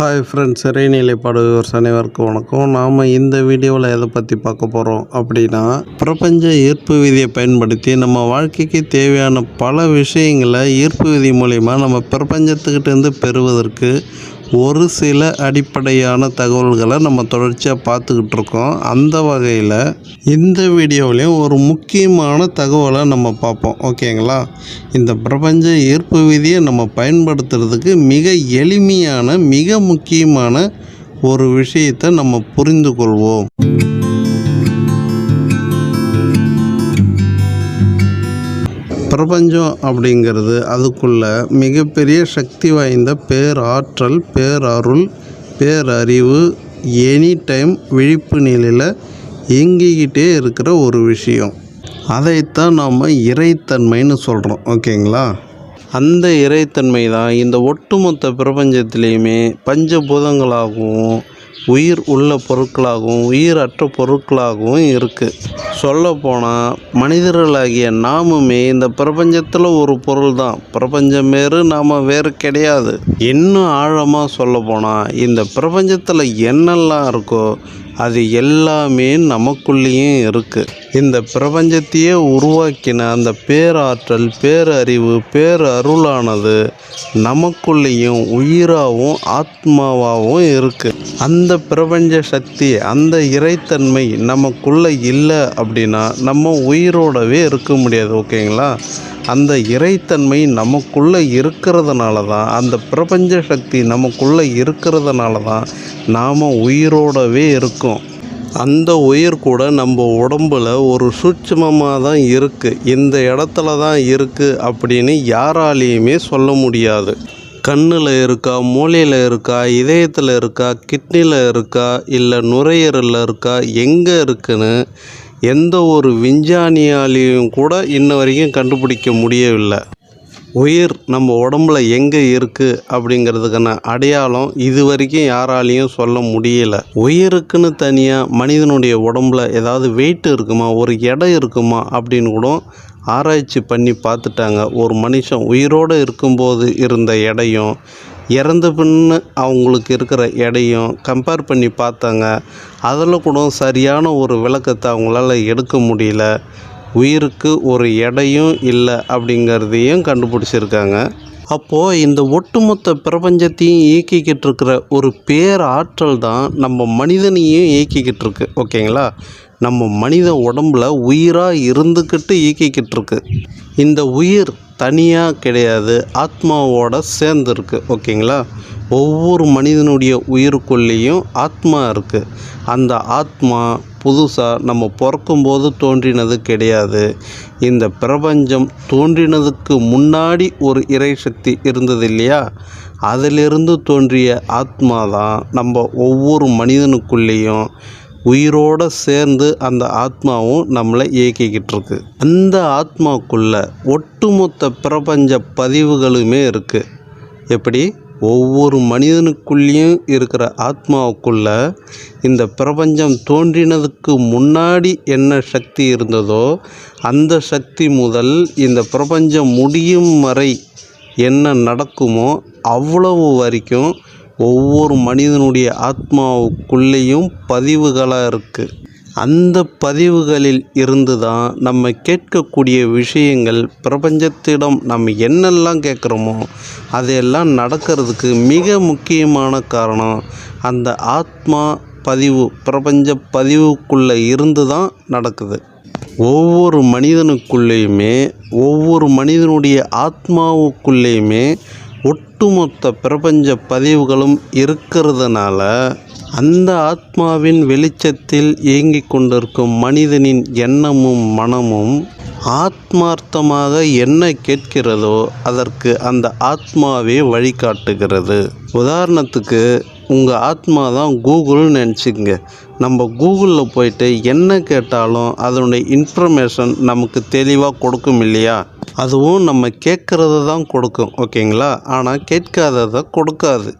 Hi friends இறைநிலைப்பாடு விவசாய அனைவருக்கும் வணக்கம் நாம் இந்த வீடியோவில் எதை பற்றி பார்க்க போகிறோம் அப்படின்னா பிரபஞ்ச ஈர்ப்பு விதியை பயன்படுத்தி நம்ம வாழ்க்கைக்கு தேவையான பல விஷயங்களை ஈர்ப்பு விதி மூலிமா நம்ம பிரபஞ்சத்துக்கிட்டேருந்து பெறுவதற்கு ஒரு சில அடிப்படையான தகவல்களை நம்ம தொடர்ச்சியாக பார்த்துக்கிட்டு இருக்கோம். அந்த வகையில் இந்த வீடியோவிலையும் ஒரு முக்கியமான தகவலை நம்ம பார்ப்போம். ஓகேங்களா? இந்த பிரபஞ்ச ஈர்ப்பு விதியை நம்ம பயன்படுத்துறதுக்கு மிக எளிமையான மிக முக்கியமான ஒரு விஷயத்தை நம்ம புரிந்து கொள்வோம். பிரபஞ்சம் அப்படிங்கிறது அதுக்குள்ள மிகப்பெரிய சக்தி வாய்ந்த பேராற்றல் பேரருள் பேரறிவு எனி டைம் விழிப்பு நிலையில் இயங்கிக்கிட்டே இருக்கிற ஒரு விஷயம். அதைத்தான் நாம் இறைத்தன்மைன்னு சொல்கிறோம் ஓகேங்களா? அந்த இறைத்தன்மை தான் இந்த ஒட்டுமொத்த பிரபஞ்சத்திலையுமே பஞ்சபூதங்களாகவும் உயிர் உள்ள பொருட்களாகவும் உயிரற்ற பொருட்களாகவும் இருக்குது சொல்லப்போனால் மனிதர்களாகிய நாமுமே இந்த பிரபஞ்சத்தில் ஒரு பொருள் தான் பிரபஞ்சம் வேறு நாம் வேறு கிடையாது. இன்னும் ஆழமாக சொல்லப்போனால் இந்த பிரபஞ்சத்தில் என்னெல்லாம் இருக்கோ அது எல்லாமே நமக்குள்ளேயும் இருக்குது இந்த பிரபஞ்சத்தையே உருவாக்கின அந்த பேராற்றல் பேரறிவு பேரருளானது நமக்குள்ளேயும் உயிராகவும் ஆத்மாவாகவும் இருக்குது அந்த பிரபஞ்ச சக்தி அந்த இறைத்தன்மை நமக்குள்ளே இல்லை அப்படின்னா நம்ம உயிரோடவே இருக்க முடியாது ஓகேங்களா? அந்த இறைத்தன்மை நமக்குள்ளே இருக்கிறதுனால தான் அந்த பிரபஞ்ச சக்தி நமக்குள்ளே இருக்கிறதுனால தான் நாம் உயிரோடவே இருக்கோம். அந்த உயிர் கூட நம்ம உடம்பில் ஒரு சூட்சமமாக தான் இருக்குது இந்த இடத்துல தான் இருக்குது அப்படின்னு யாராலேயுமே சொல்ல முடியாது. கண்ணில் இருக்கா மூளையில் இருக்கா இதயத்தில் இருக்கா கிட்னியில் இருக்கா இல்லை நுரையீரலில் இருக்கா எங்கே இருக்குன்னு எந்த ஒரு விஞ்ஞானியாலையும் கூட இன்ன வரைக்கும் கண்டுபிடிக்க முடியவில்லை. உயிர் நம்ம உடம்புல எங்கே இருக்குது அப்படிங்கிறதுக்கான அடையாளம் இது வரைக்கும் யாராலையும் சொல்ல முடியல. உயிருக்குன்னு தனியாக மனிதனுடைய உடம்புல ஏதாவது வெயிட் இருக்குமா? ஒரு எடை இருக்குமா? அப்படின்னு கூட ஆராய்ச்சி பண்ணி பார்த்துட்டாங்க. ஒரு மனுஷன் உயிரோடு இருக்கும்போது இருந்த எடையும் இறந்த பின்னு அவங்களுக்கு இருக்கிற எடையும் கம்பேர் பண்ணி பார்த்தாங்க. அதில் கூட சரியான ஒரு விளக்கத்தை அவங்களால எடுக்க முடியல. உயிருக்கு ஒரு எடையும் இல்லை அப்படிங்கிறதையும் கண்டுபிடிச்சிருக்காங்க. அப்போது இந்த ஒட்டுமொத்த பிரபஞ்சத்தையும் இயக்கிக்கிட்டு இருக்கிற ஒரு பேராற்றல் தான் நம்ம மனிதனையும் இயக்கிக்கிட்டு இருக்கு ஓகேங்களா? நம்ம மனித உடம்புல உயிராக இருந்துக்கிட்டு இயக்கிக்கிட்டு இருக்கு இந்த உயிர் தனியாக கிடையாது ஆத்மாவோட சேர்ந்துருக்கு ஓகேங்களா? ஒவ்வொரு மனிதனுடைய உயிருக்குள்ளேயும் ஆத்மா இருக்குது அந்த ஆத்மா புதுசாக நம்ம பிறக்கும்போது தோன்றினது கிடையாது. இந்த பிரபஞ்சம் தோன்றினதுக்கு முன்னாடி ஒரு இறை சக்தி இருந்தது இல்லையா? அதிலிருந்து தோன்றிய ஆத்மா தான் நம்ம ஒவ்வொரு மனிதனுக்குள்ளேயும் உயிரோடு சேர்ந்து அந்த ஆத்மாவும் நம்மளை இயக்கிக்கிட்டு இருக்கு அந்த ஆத்மாக்குள்ள ஒட்டுமொத்த பிரபஞ்ச பதிவுகளுமே இருக்குது எப்படி? ஒவ்வொரு மனிதனுக்குள்ளேயும் இருக்கிற ஆத்மாவுக்குள்ள இந்த பிரபஞ்சம் தோன்றினதுக்கு முன்னாடி என்ன சக்தி இருந்ததோ அந்த சக்தி முதல் இந்த பிரபஞ்சம் முடியும் வரை என்ன நடக்குமோ அவ்வளவு வரைக்கும் ஒவ்வொரு மனிதனுடைய ஆத்மாவுக்குள்ளேயும் பதிவுகளாக இருக்குது அந்த பதிவுகளில் இருந்து தான் நம்ம கேட்கக்கூடிய விஷயங்கள் பிரபஞ்சத்திடம் நம்ம என்னெல்லாம் கேட்குறோமோ அதையெல்லாம் நடக்கிறதுக்கு மிக முக்கியமான காரணம் அந்த ஆத்மா பதிவு பிரபஞ்ச பதிவுக்குள்ளே இருந்து தான் நடக்குது. ஒவ்வொரு மனிதனுக்குள்ளேயுமே ஒவ்வொரு மனிதனுடைய ஆத்மாவுக்குள்ளேயுமே ஒட்டுமொத்த பிரபஞ்ச பதிவுகளும் இருக்கிறதுனால அந்த ஆத்மாவின் வெளிச்சத்தில் இயங்கிக் கொண்டிருக்கும் மனிதனின் எண்ணமும் மனமும் ஆத்மார்த்தமாக என்ன கேட்கிறதோ அதற்கு அந்த ஆத்மாவே வழிகாட்டுகிறது. உதாரணத்துக்கு உங்கள் ஆத்மா தான் கூகுள்னு நினச்சிக்கங்க. நம்ம கூகுளில் போயிட்டு என்ன கேட்டாலும் அதனுடைய இன்ஃபர்மேஷன் நமக்கு தெளிவாக கொடுக்கும் இல்லையா? அதுவும் நம்ம கேட்குறத தான் கொடுக்கும் ஓகேங்களா? ஆனால் கேட்காததை கொடுக்காது.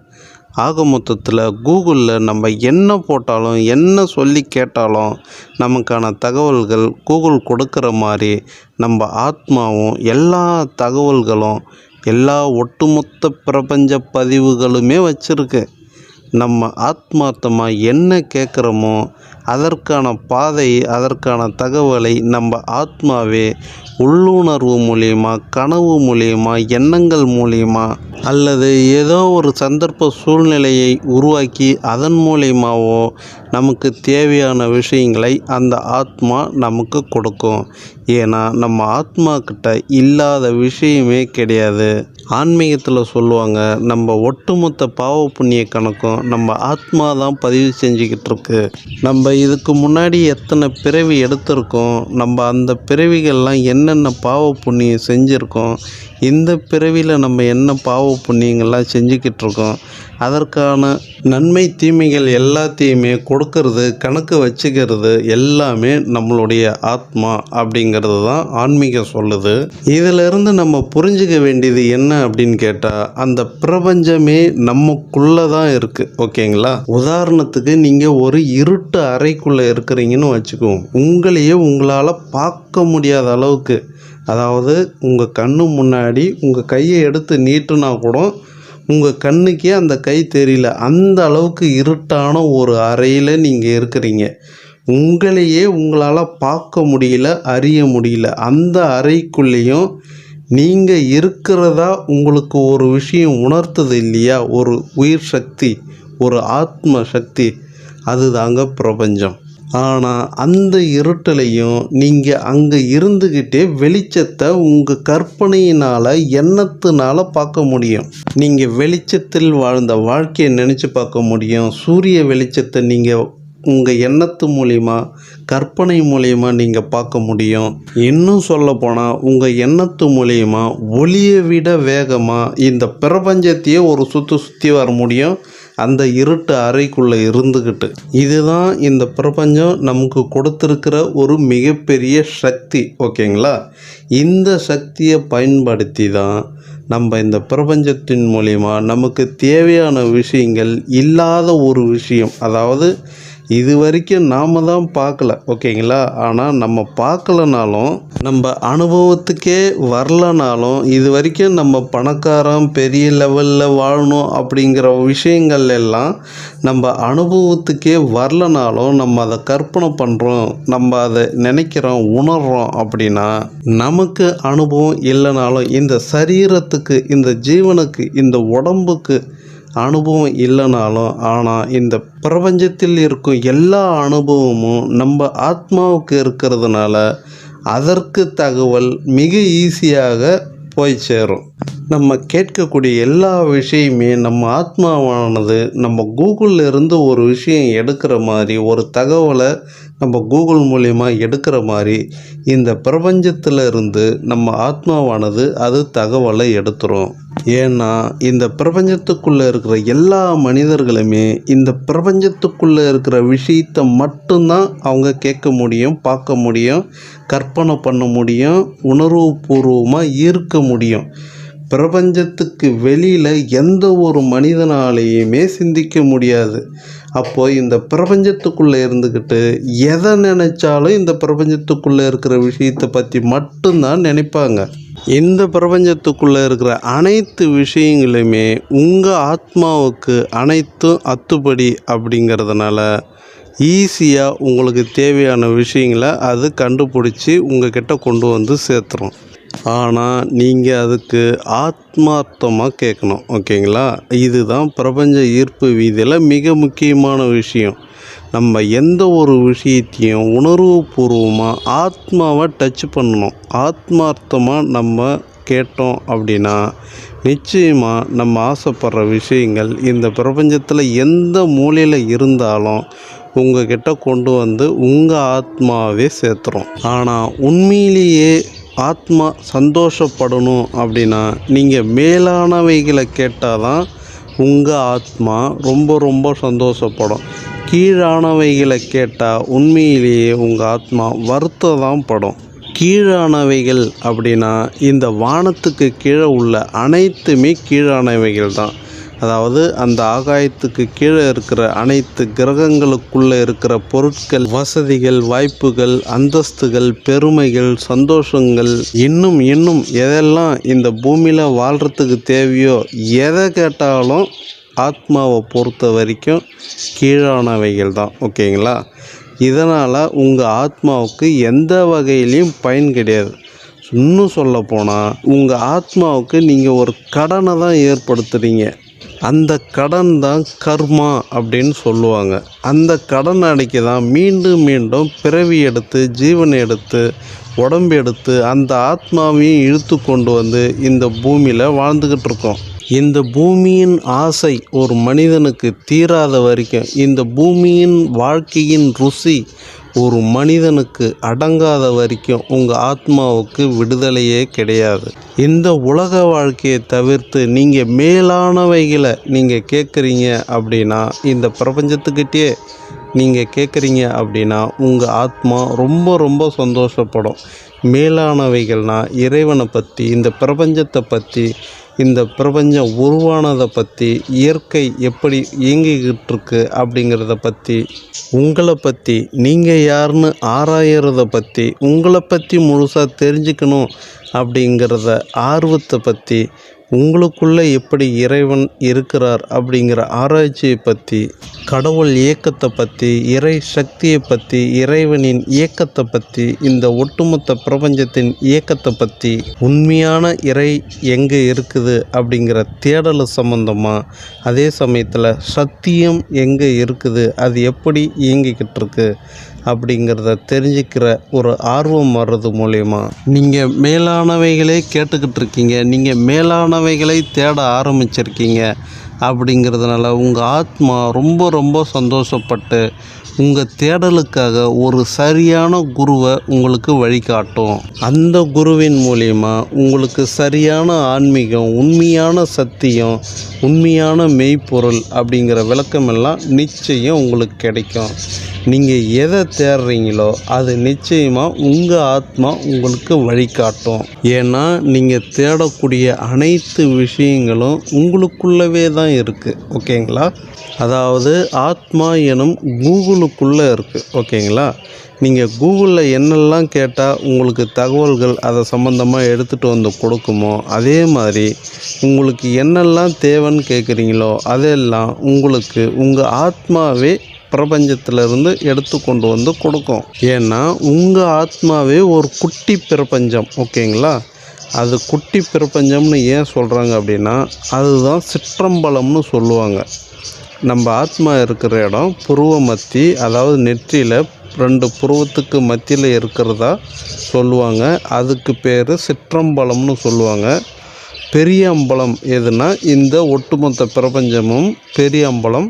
ஆக மொத்தத்தில் கூகுளில் நம்ம என்ன போட்டாலும் என்ன சொல்லி கேட்டாலும் நமக்கான தகவல்கள் கூகுள் கொடுக்குற மாதிரி நம்ம ஆத்மாவும் எல்லா தகவல்களும் எல்லா ஒட்டுமொத்த பிரபஞ்ச பதிவுகளுமே வச்சுருக்கு. நம்ம ஆத்மார்த்தமாக என்ன கேட்குறோமோ அதற்கான பாதை அதற்கான தகவலை நம்ம ஆத்மாவே உள்ளுணர்வு மூலியமா கனவு மூலியமா எண்ணங்கள் மூலியமா அல்லது ஏதோ ஒரு சந்தர்ப்ப சூழ்நிலையை உருவாக்கி அதன் மூலியமாவோ நமக்கு தேவையான விஷயங்களை அந்த ஆத்மா நமக்கு கொடுக்கும். ஏன்னா நம்ம ஆத்மா கிட்ட இல்லாத விஷயமே கிடையாது. ஆன்மீகத்தில் சொல்லுவாங்க நம்ம ஒட்டுமொத்த பாவ புண்ணிய கணக்கும் நம்ம ஆத்மா தான் பதிவு செஞ்சுக்கிட்டு இருக்கு. நம்ம இதுக்கு முன்னாடி எத்தனை பிறவி எடுத்திருக்கோம் நம்ம அந்த பிறவிகள்லாம் என்னென்ன பாவ புண்ணியம் செஞ்சுருக்கோம் இந்த பிறவியில் நம்ம என்ன பாவ புண்ணியங்கள்லாம் செஞ்சுக்கிட்டு இருக்கோம் அதற்கான நன்மை தீமைகள் எல்லாத்தையுமே கொடுக்கறது கணக்கு வச்சுக்கிறது எல்லாமே நம்மளுடைய ஆத்மா அப்படிங்கிறது தான் ஆன்மீகம் சொல்லுது. இதிலிருந்து நம்ம புரிஞ்சுக்க வேண்டியது என்ன அப்படின்னு கேட்டால் அந்த பிரபஞ்சமே நமக்குள்ளே தான் இருக்குது ஓகேங்களா? உதாரணத்துக்கு நீங்கள் ஒரு இருட்டு அறைக்குள்ளே இருக்கிறீங்கன்னு வச்சுக்குவோம். உங்களையே உங்களால் பார்க்க முடியாத அளவுக்கு. அதாவது உங்கள் கண்ணு முன்னாடி உங்கள் கையை எடுத்து நீட்டுனா கூட உங்கள் கண்ணுக்கே அந்த கை தெரியல. அந்த அளவுக்கு இருட்டான ஒரு அறையில் நீங்கள் இருக்கிறீங்க. உங்களையே உங்களால் பார்க்க முடியல அறிய முடியல. அந்த அறைக்குள்ளேயும் நீங்கள் இருக்கிறதா உங்களுக்கு ஒரு விஷயம் உணர்த்துது இல்லையா? ஒரு உயிர் சக்தி ஒரு ஆத்ம சக்தி அதுதாங்க பிரபஞ்சம். ஆனால் அந்த இருட்டிலையும் நீங்கள் அங்கே இருந்துக்கிட்டே வெளிச்சத்தை உங்கள் கற்பனையினால் எண்ணத்தினால பார்க்க முடியும். நீங்கள் வெளிச்சத்தில் வாழ்ந்த வாழ்க்கையை நினச்சி பார்க்க முடியும். சூரிய வெளிச்சத்தை நீங்கள் உங்கள் எண்ணத்து மூலிமா கற்பனை மூலிமா நீங்கள் பார்க்க முடியும். இன்னும் சொல்லப்போனால் உங்கள் எண்ணத்து மூலிமா ஒளியை விட வேகமாக இந்த பிரபஞ்சத்தையே ஒரு சுற்று சுற்றி வர முடியும். அந்த இருட்டு அறைக்குள்ளே இருந்துக்கிட்டு இதுதான் இந்த பிரபஞ்சம் நமக்கு கொடுத்துருக்கிற ஒரு மிகப்பெரிய சக்தி. ஓகேங்களா? இந்த சக்தியை பயன்படுத்தி தான் நம்ம இந்த பிரபஞ்சத்தின் மூலிமா நமக்கு தேவையான விஷயங்கள் இல்லாத ஒரு விஷயம். அதாவது இது வரைக்கும் நாம் தான் பார்க்கல ஓகேங்களா? ஆனால் நம்ம பார்க்கலனாலும் நம்ம அனுபவத்துக்கே வரலனாலும் இது வரைக்கும் நம்ம பணக்காரன் பெரிய லெவலில் வாழணும் அப்படிங்கிற விஷயங்கள் எல்லாம் நம்ம அனுபவத்துக்கே வரலனாலும் நம்ம அதை கற்பனை பண்ணுறோம் நம்ம அதை நினைக்கிறோம் உணர்கிறோம் அப்படின்னா நமக்கு அனுபவம் இல்லைனாலும் இந்த சரீரத்துக்கு இந்த ஜீவனுக்கு இந்த உடம்புக்கு அனுபவம் இல்லைனாலும் ஆனால் இந்த பிரபஞ்சத்தில் இருக்கும் எல்லா அனுபவமும் நம்ம ஆத்மாவுக்கு இருக்கிறதுனால அதற்கு தகவல் மிக ஈஸியாக போய் சேரும். நம்ம கேட்கக்கூடிய எல்லா விஷயமே நம்ம ஆத்மாவானது நம்ம கூகுளில் இருந்து ஒரு விஷயம் எடுக்கிற மாதிரி ஒரு தகவலை நம்ம கூகுள் மூலயமா எடுக்கிற மாதிரி இந்த பிரபஞ்சத்தில் இருந்து நம்ம ஆத்மாவானது அது தகவலை எடுத்துரும். ஏன்னா இந்த பிரபஞ்சத்துக்குள்ளே இருக்கிற எல்லா மனிதர்களுமே இந்த பிரபஞ்சத்துக்குள்ளே இருக்கிற விஷயத்தை மட்டும்தான் அவங்க கேட்க முடியும் பார்க்க முடியும் கற்பனை பண்ண முடியும் உணர்வுபூர்வமாக ஈர்க்க முடியும். பிரபஞ்சத்துக்கு வெளியில் எந்த ஒரு மனிதனாலேயுமே சிந்திக்க முடியாது. அப்போ இந்த பிரபஞ்சத்துக்குள்ளே இருந்துக்கிட்டு எதை நினைச்சாலும் இந்த பிரபஞ்சத்துக்குள்ளே இருக்கிற விஷயத்தை பற்றி மட்டும்தான் நினைப்பாங்க. இந்த பிரபஞ்சத்துக்குள்ளே இருக்கிற அனைத்து விஷயங்களுமே உங்கள் ஆத்மாவுக்கு அனைத்தும் அத்துப்படி அப்படிங்கிறதுனால ஈஸியாக உங்களுக்கு தேவையான விஷயங்களை அது கண்டுபிடிச்சி உங்ககிட்ட கொண்டு வந்து சேர்த்துரும். ஆனால் நீங்கள் அதுக்கு ஆத்மார்த்தமாக கேட்கணும் ஓகேங்களா? இதுதான் பிரபஞ்ச ஈர்ப்பு வீதியில் மிக முக்கியமான விஷயம். நம்ம எந்த ஒரு விஷயத்தையும் உணர்வுபூர்வமாக ஆத்மாவை டச் பண்ணணும். ஆத்மார்த்தமாக நம்ம கேட்டோம் அப்படின்னா நிச்சயமாக நம்ம ஆசைப்படுற விஷயங்கள் இந்த பிரபஞ்சத்தில் எந்த மூலையில் இருந்தாலும் உங்ககிட்ட கொண்டு வந்து உங்கள் ஆத்மாவே சேர்த்துரும். ஆனால் உண்மையிலேயே ஆத்மா சந்தோஷப்படணும் அப்படின்னா நீங்கள் மேலானவைகளை கேட்டால் தான் உங்கள் ஆத்மா ரொம்ப ரொம்ப சந்தோஷப்படும். கீழானவைகளை கேட்டால் உண்மையிலேயே உங்கள் ஆத்மா வருத்தம் தான் படும். கீழானவைகள் அப்படின்னா இந்த வானத்துக்கு கீழே உள்ள அனைத்துமே கீழானவைகள் தான். அதாவது அந்த ஆகாயத்துக்கு கீழே இருக்கிற அனைத்து கிரகங்களுக்குள்ளே இருக்கிற பொருட்கள் வசதிகள் வாய்ப்புகள் அந்தஸ்துகள் பெருமைகள் சந்தோஷங்கள் இன்னும் இன்னும் எதெல்லாம் இந்த பூமியில் வாழ்கிறதுக்கு தேவையோ எதை கேட்டாலும் ஆத்மாவை பொறுத்த வரைக்கும் கீழானவைகள் தான். ஓகேங்களா? இதனால் உங்கள் ஆத்மாவுக்கு எந்த வகையிலையும் பயன் கிடையாது. இன்னும் சொல்ல போனால் உங்கள் ஆத்மாவுக்கு நீங்கள் ஒரு கடனை தான் ஏற்படுத்துகிறீங்க அந்த கடன் தான் கர்மா அப்படின்னு சொல்லுவாங்க. அந்த கடன் அடைக்க தான் மீண்டும் மீண்டும் பிறவி எடுத்து ஜீவன் எடுத்து உடம்பு எடுத்து அந்த ஆத்மாவையும் இழுத்து கொண்டு வந்து இந்த பூமியில் வாழ்ந்துக்கிட்டு இருக்கோம். இந்த பூமியின் ஆசை ஒரு மனிதனுக்கு தீராத வரைக்கும் இந்த பூமியின் வாழ்க்கையின் ருசி ஒரு மனிதனுக்கு அடங்காத வரைக்கும் உங்கள் ஆத்மாவுக்கு விடுதலையே கிடையாது. இந்த உலக வாழ்க்கையை தவிர்த்து நீங்கள் மேலானவைகளை நீங்கள் கேட்குறீங்க அப்படின்னா இந்த பிரபஞ்சத்துக்கிட்டே நீங்கள் கேட்குறீங்க அப்படின்னா உங்கள் ஆத்மா ரொம்ப ரொம்ப சந்தோஷப்படும். மேலானவைகள்னா இறைவனை பற்றி இந்த பிரபஞ்சத்தை பற்றி இந்த பிரபஞ்சம் உருவானதை பற்றி இயற்கை எப்படி இயங்கிக்கிட்டு இருக்கு அப்படிங்கிறத பற்றி உங்களை பற்றி நீங்கள் யாருன்னு ஆராயறத பற்றி உங்களை பற்றி முழுசாக தெரிஞ்சுக்கணும் அப்படிங்கிறத ஆர்வத்தை பற்றி உங்களுக்குள்ளே எப்படி இறைவன் இருக்கிறார் அப்படிங்கிற ஆராய்ச்சியை பற்றி கடவுள் இயக்கத்தை பற்றி இறை சக்தியை பற்றி இறைவனின் இயக்கத்தை பற்றி இந்த ஒட்டுமொத்த பிரபஞ்சத்தின் இயக்கத்தை பற்றி உண்மையான இறை எங்கே இருக்குது அப்படிங்கிற தேடல் சம்மந்தமாக அதே சமயத்தில் சத்தியம் எங்கே இருக்குது அது எப்படி இயங்கிக்கிட்டு இருக்கு அப்படிங்கிறத தெரிஞ்சுக்கிற ஒரு ஆர்வம் வர்றது மூலயமா. நீங்கள் மேலானவைகளே கேட்டுக்கிட்டு இருக்கீங்க. நீங்கள் மேலானவைகளை தேட ஆரம்பிச்சிருக்கீங்க. அப்படிங்கிறதுனால உங்கள் ஆத்மா ரொம்ப ரொம்ப சந்தோஷப்பட்டு உங்கள் தேடலுக்காக ஒரு சரியான குருவை உங்களுக்கு வழிகாட்டும். அந்த குருவின் மூலியமா உங்களுக்கு சரியான ஆன்மீகம் உண்மையான சத்தியம் உண்மையான மெய்ப்பொருள் அப்படிங்கிற விளக்கமெல்லாம் நிச்சயம் உங்களுக்கு கிடைக்கும். நீங்கள் எதை தேடுறீங்களோ அது நிச்சயமாக உங்கள் ஆத்மா உங்களுக்கு வழிகாட்டும். ஏன்னா நீங்கள் தேடக்கூடிய அனைத்து விஷயங்களும் உங்களுக்குள்ளவே தான் இருக்குது ஓகேங்களா? அதாவது ஆத்மா எனும் கூகுளுக்குள்ளே இருக்குது ஓகேங்களா? நீங்கள் கூகுளில் என்னெல்லாம் கேட்டால் உங்களுக்கு தகவல்கள் அதை சம்மந்தமாக எடுத்துகிட்டு வந்து கொடுக்குமோ அதே மாதிரி உங்களுக்கு என்னெல்லாம் தேவைன்னு கேட்குறீங்களோ அதெல்லாம் உங்களுக்கு உங்கள் ஆத்மாவே பிரபஞ்சத்திலிருந்து எடுத்து கொண்டு வந்து கொடுக்கும். ஏன்னா உங்கள் ஆத்மாவே ஒரு குட்டி பிரபஞ்சம் ஓகேங்களா? அது குட்டி பிரபஞ்சம்னு ஏன் சொல்கிறாங்க அப்படின்னா அதுதான் சிற்றம்பலம்னு சொல்லுவாங்க. நம்ம ஆத்மா இருக்கிற இடம் புருவ மத்தி அதாவது நெற்றியில் ரெண்டு புருவத்துக்கு மத்தியில் இருக்கிறதா சொல்லுவாங்க. அதுக்கு பேர் சிற்றம்பலம்னு சொல்லுவாங்க. பெரிய அம்பலம் எதுனா இந்த ஒட்டுமொத்த பிரபஞ்சமும் பெரிய அம்பலம்.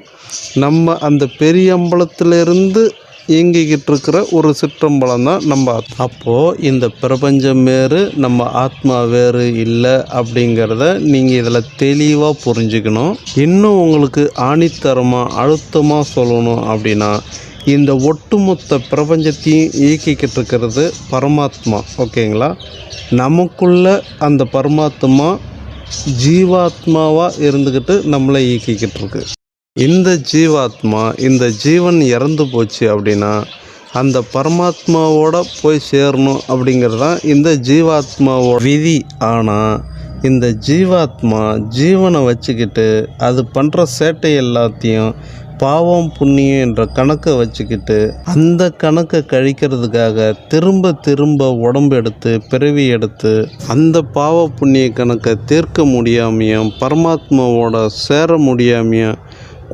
நம்ம அந்த பெரிய அம்பலத்திலிருந்து இயங்கிக்கிட்டு இருக்கிற ஒரு சிற்றம்பலம் தான் நம்ம அப்போது இந்த பிரபஞ்சம் வேறு நம்ம ஆத்மா வேறு இல்லை அப்படிங்கிறத நீங்கள் இதில் தெளிவாக புரிஞ்சுக்கணும். இன்னும் உங்களுக்கு ஆணித்தரமாக அழுத்தமாக சொல்லணும் அப்படின்னா இந்த ஒட்டுமொத்த பிரபஞ்சத்தையும் இயக்கிக்கிட்டு இருக்கிறது பரமாத்மா ஓகேங்களா? நமக்குள்ள அந்த பரமாத்மா ஜீவாத்மாவாக இருந்துக்கிட்டு நம்மளை இயக்கிக்கிட்டு இருக்கு இந்த ஜீவாத்மா இந்த ஜீவன் இறந்து போச்சு அப்படின்னா அந்த பரமாத்மாவோட போய் சேரணும் அப்படிங்கிறது தான் இந்த ஜீவாத்மாவோட விதி. ஆனால் இந்த ஜீவாத்மா ஜீவனை வச்சுக்கிட்டு அது பண்ணுற சேட்டை எல்லாத்தையும் பாவம் புண்ணியம் என்ற கணக்கை வச்சுக்கிட்டு அந்த கணக்கை கழிக்கிறதுக்காக திரும்ப திரும்ப உடம்பு எடுத்து பிறவி எடுத்து அந்த பாவ புண்ணிய கணக்கை தீர்க்க முடியாமையும் பரமாத்மாவோட சேர முடியாமையும்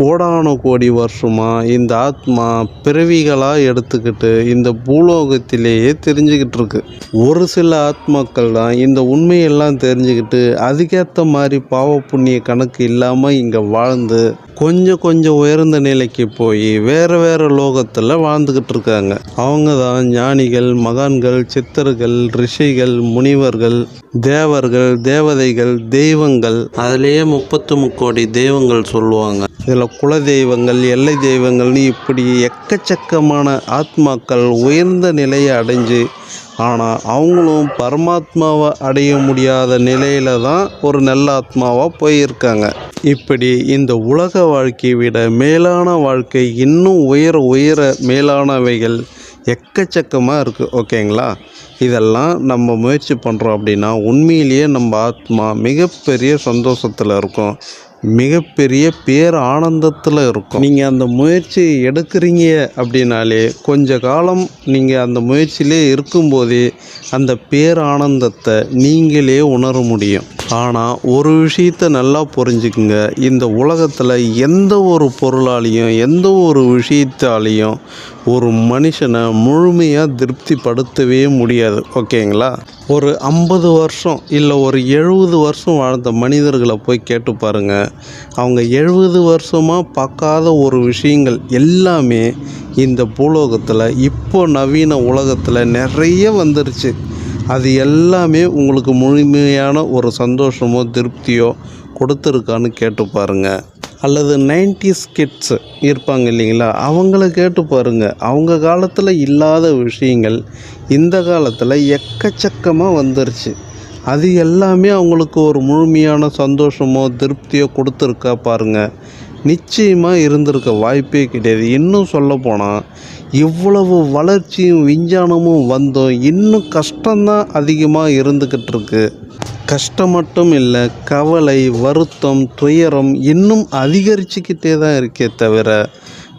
கோடானு கோடி வருஷமாக இந்த ஆத்மா பிறவிகளாக எடுத்துக்கிட்டு இந்த பூலோகத்திலேயே தெரிஞ்சுக்கிட்டு இருக்கு. ஒரு சில ஆத்மாக்கள் தான் இந்த உண்மையெல்லாம் தெரிஞ்சுக்கிட்டு அதுக்கேற்ற மாதிரி பாவ புண்ணிய கணக்கு இல்லாமல் இங்கே வாழ்ந்து கொஞ்சம் கொஞ்சம் உயர்ந்த நிலைக்கு போய் வேறு வேறு லோகத்தில் வாழ்ந்துக்கிட்டு இருக்காங்க. அவங்க தான் ஞானிகள் மகான்கள் சித்தர்கள் ரிஷிகள் முனிவர்கள் தேவர்கள் தேவதைகள் தெய்வங்கள். அதுலேயே முப்பத்து முக்கோடி தெய்வங்கள் சொல்லுவாங்க. இதில் குல தெய்வங்கள் எல்லை தெய்வங்கள்னு இப்படி எக்கச்சக்கமான ஆத்மாக்கள் உயர்ந்த நிலையை அடைஞ்சு ஆனால் அவங்களும் பரமாத்மாவை அடைய முடியாத நிலையில் தான் ஒரு நல்ல ஆத்மாவாக போயிருக்காங்க. இப்படி இந்த உலக வாழ்க்கையை விட மேலான வாழ்க்கை இன்னும் உயர உயர மேலானவைகள் எக்கச்சக்கமாக இருக்குது ஓகேங்களா? இதெல்லாம் நம்ம முயற்சி பண்ணுறோம் அப்படின்னா உண்மையிலேயே நம்ம ஆத்மா மிகப்பெரிய சந்தோஷத்தில் இருக்கும். மிகப்பெரிய பேர் ஆனந்தத்தில் இருக்கும். நீங்கள் அந்த முயற்சி எடுக்கிறீங்க அப்படின்னாலே கொஞ்ச காலம் நீங்கள் அந்த முயற்சியிலே இருக்கும்போதே அந்த பேர் ஆனந்தத்தை நீங்களே உணர முடியும். ஆனால் ஒரு விஷயத்தை நல்லா புரிஞ்சுக்குங்க. இந்த உலகத்தில் எந்த ஒரு பொருளாலையும் எந்த ஒரு விஷயத்தாலையும் ஒரு மனுஷனை முழுமையாக திருப்திப்படுத்தவே முடியாது. ஓகேங்களா? ஒரு ஐம்பது வருஷம் இல்லை ஒரு எழுபது வருஷம் வாழ்ந்த மனிதர்களை போய் கேட்டு பாருங்கள் அவங்க எழுபது வருஷமாக பார்க்காத ஒரு விஷயங்கள் எல்லாமே இந்த பூலோகத்தில் இப்போ நவீன உலகத்தில் நிறைய வந்துருச்சு. அது எல்லாமே உங்களுக்கு முழுமையான ஒரு சந்தோஷமோ திருப்தியோ கொடுத்துருக்கான்னு கேட்டு பாருங்கள் அல்லது நைன்டிஸ் கிட்ஸ் இருப்பாங்க இல்லைங்களா? அவங்கள கேட்டு பாருங்கள் அவங்க காலத்தில் இல்லாத விஷயங்கள் இந்த காலத்தில் எக்கச்சக்கமாக வந்துருச்சு. அது எல்லாமே அவங்களுக்கு ஒரு முழுமையான சந்தோஷமோ திருப்தியோ கொடுத்துருக்கா பாருங்கள் நிச்சயமாக இருந்திருக்க வாய்ப்பே கிடையாது. இன்னும் சொல்லப்போனால் இவ்வளவு வளர்ச்சியும் விஞ்ஞானமும் வந்தோம். இன்னும் கஷ்டம்தான் அதிகமாக இருந்துக்கிட்டு இருக்கு கஷ்டம் மட்டும் இல்லை கவலை வருத்தம் துயரம் இன்னும் அதிகரிச்சுக்கிட்டே தான் இருக்கே தவிர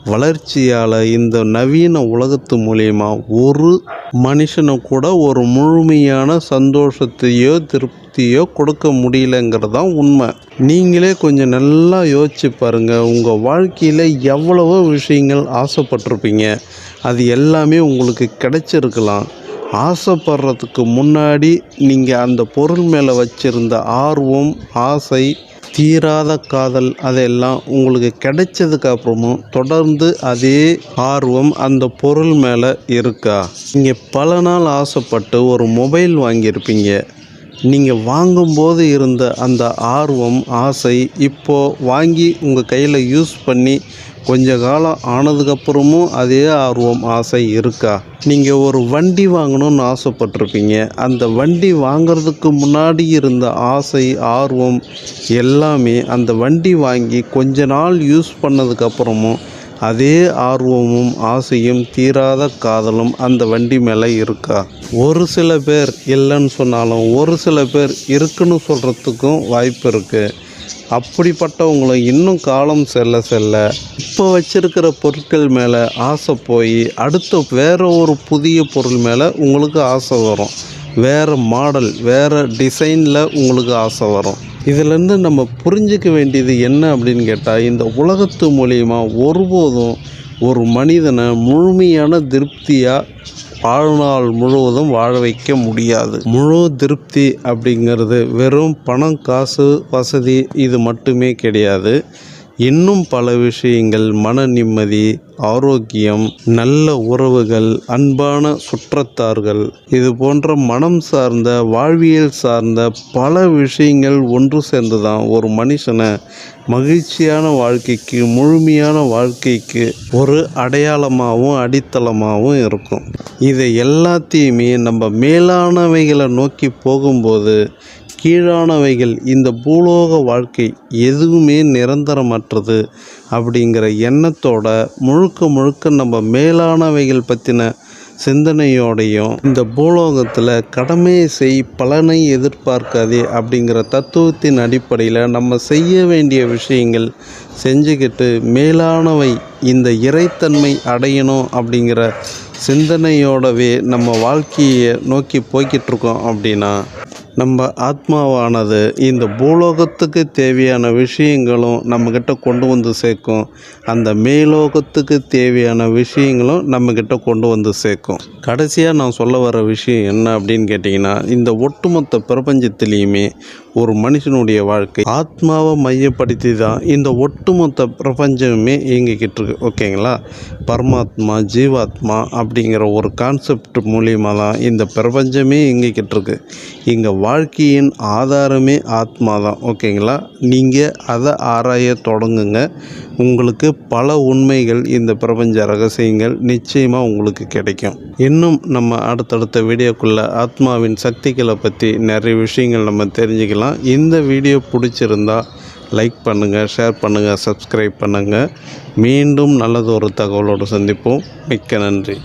வளர்ச்சியால் இந்த நவீன உலகத்து மூலயமா ஒரு மனுஷனை கூட ஒரு முழுமையான சந்தோஷத்தையோ திருப்தியோ கொடுக்க முடியலங்கிறது தான் உண்மை. நீங்களே கொஞ்சம் நல்லா யோசிச்சு பாருங்கள் உங்கள் வாழ்க்கையில் எவ்வளவோ விஷயங்கள் ஆசைப்பட்டிருப்பீங்க. அது எல்லாமே உங்களுக்கு கிடைச்சிருக்கலாம். ஆசைப்படுறதுக்கு முன்னாடி நீங்கள் அந்த பொருள் மேலே வச்சுருந்த ஆர்வம் ஆசை தீராத காதல் அதெல்லாம் உங்களுக்கு கிடைச்சதுக்கு அப்புறமும் தொடர்ந்து அதே ஆர்வம் அந்த பொருள் மேலே இருக்கா? நீங்கள் பல நாள் ஆசைப்பட்டு ஒரு மொபைல் வாங்கியிருப்பீங்க. நீங்கள் வாங்கும்போது இருந்த அந்த ஆர்வம் ஆசை இப்போது வாங்கி உங்கள் கையில் யூஸ் பண்ணி கொஞ்ச காலம் ஆனதுக்கப்புறமும் அதே ஆர்வம் ஆசை இருக்கா? நீங்கள் ஒரு வண்டி வாங்கணும்னு ஆசைப்பட்டிருப்பீங்க. அந்த வண்டி வாங்கிறதுக்கு முன்னாடி இருந்த ஆசை ஆர்வம் எல்லாமே அந்த வண்டி வாங்கி கொஞ்ச நாள் யூஸ் பண்ணதுக்கப்புறமும் அதே ஆர்வமும் ஆசையும் தீராத காதலும் அந்த வண்டி மேலே இருக்கா? ஒரு சில பேர் இல்லைன்னு சொன்னாலும் ஒரு சில பேர் இருக்குன்னு சொல்கிறதுக்கும் வாய்ப்பு இருக்குது அப்படிப்பட்டவங்களை இன்னும் காலம் செல்ல செல்ல இப்போ வச்சுருக்கிற பொருட்கள் மேலே ஆசை போய் அடுத்த வேறு ஒரு புதிய பொருள் மேலே உங்களுக்கு ஆசை வரும். வேறு மாடல் வேறு டிசைனில் உங்களுக்கு ஆசை வரும். இதிலேருந்து நம்ம புரிஞ்சிக்க வேண்டியது என்ன அப்படின்னு கேட்டால் இந்த உலகத்து மூலிமா ஒருபோதும் ஒரு மனிதனை முழுமையான திருப்தியாக வாழ்நாள் முழுவதும் வாழ வைக்க முடியாது. முழு திருப்தி அப்படிங்கிறது வெறும் பணம் காசு வசதி இது மட்டுமே கிடையாது. இன்னும் பல விஷயங்கள் மன நிம்மதி ஆரோக்கியம் நல்ல உறவுகள் அன்பான சுற்றத்தார்கள். இது போன்ற மனம் சார்ந்த வாழ்வியல் சார்ந்த பல விஷயங்கள் ஒன்று சேர்ந்து தான் ஒரு மனுஷனை மகிழ்ச்சியான வாழ்க்கைக்கு முழுமையான வாழ்க்கைக்கு ஒரு அடையாளமாகவும் அடித்தளமாகவும் இருக்கும். இதை எல்லாத்தையுமே நம்ம மேலானவைகளை நோக்கி போகும்போது கீழானவைகள் இந்த பூலோக வாழ்க்கை எதுவுமே நிரந்தரமற்றது அப்படிங்கிற எண்ணத்தோட முழுக்க முழுக்க நம்ம மேலானவைகள் பற்றின சிந்தனையோடையும் இந்த பூலோகத்தில் கடமையை செய் பலனை எதிர்பார்க்காதே அப்படிங்கிற தத்துவத்தின் அடிப்படையில் நம்ம செய்ய வேண்டிய விஷயங்கள் செஞ்சுக்கிட்டு மேலானவை இந்த இறைத்தன்மை அடையணும் அப்படிங்கிற சிந்தனையோடவே நம்ம வாழ்க்கையை நோக்கி போய்கிட்டு இருக்கோம் அப்படின்னா நம்ம ஆத்மாவானது இந்த பூலோகத்துக்கு தேவையான விஷயங்களும் நம்மக்கிட்ட கொண்டு வந்து சேர்க்கும். அந்த மேலோகத்துக்கு தேவையான விஷயங்களும் நம்மக்கிட்ட கொண்டு வந்து சேர்க்கும். கடைசியாக நான் சொல்ல வர விஷயம் என்ன அப்படின்னு கேட்டிங்கன்னா இந்த ஒட்டுமொத்த பிரபஞ்சத்திலையுமே ஒரு மனுஷனுடைய வாழ்க்கை. ஆத்மாவை மையப்படுத்தி தான் இந்த ஒட்டுமொத்த பிரபஞ்சமே இயங்கிக்கிட்டு இருக்கு. ஓகேங்களா? பரமாத்மா ஜீவாத்மா அப்படிங்கிற ஒரு கான்செப்ட் மூலியமாக தான் இந்த பிரபஞ்சமே இயங்கிக்கிட்டு இருக்கு. இங்கே வாழ்க்கையின் ஆதாரமே ஆத்மா தான் ஓகேங்களா? நீங்கள் அதை ஆராய தொடங்குங்க. உங்களுக்கு பல உண்மைகள் இந்த பிரபஞ்ச ரகசியங்கள் நிச்சயமாக உங்களுக்கு கிடைக்கும். இன்னும் நம்ம அடுத்தடுத்த வீடியோக்குள்ளே ஆத்மாவின் சக்திகளை பற்றி நிறைய விஷயங்கள் நம்ம தெரிஞ்சுக்கலாம். தெரிஞ்சுக்கலாம் இந்த வீடியோ பிடிச்சிருந்தா லைக் பண்ணுங்கள் ஷேர் பண்ணுங்கள் சப்ஸ்கிரைப் பண்ணுங்கள் மீண்டும் நல்லதொரு தகவலோடு சந்திப்போம். மிக்க நன்றி.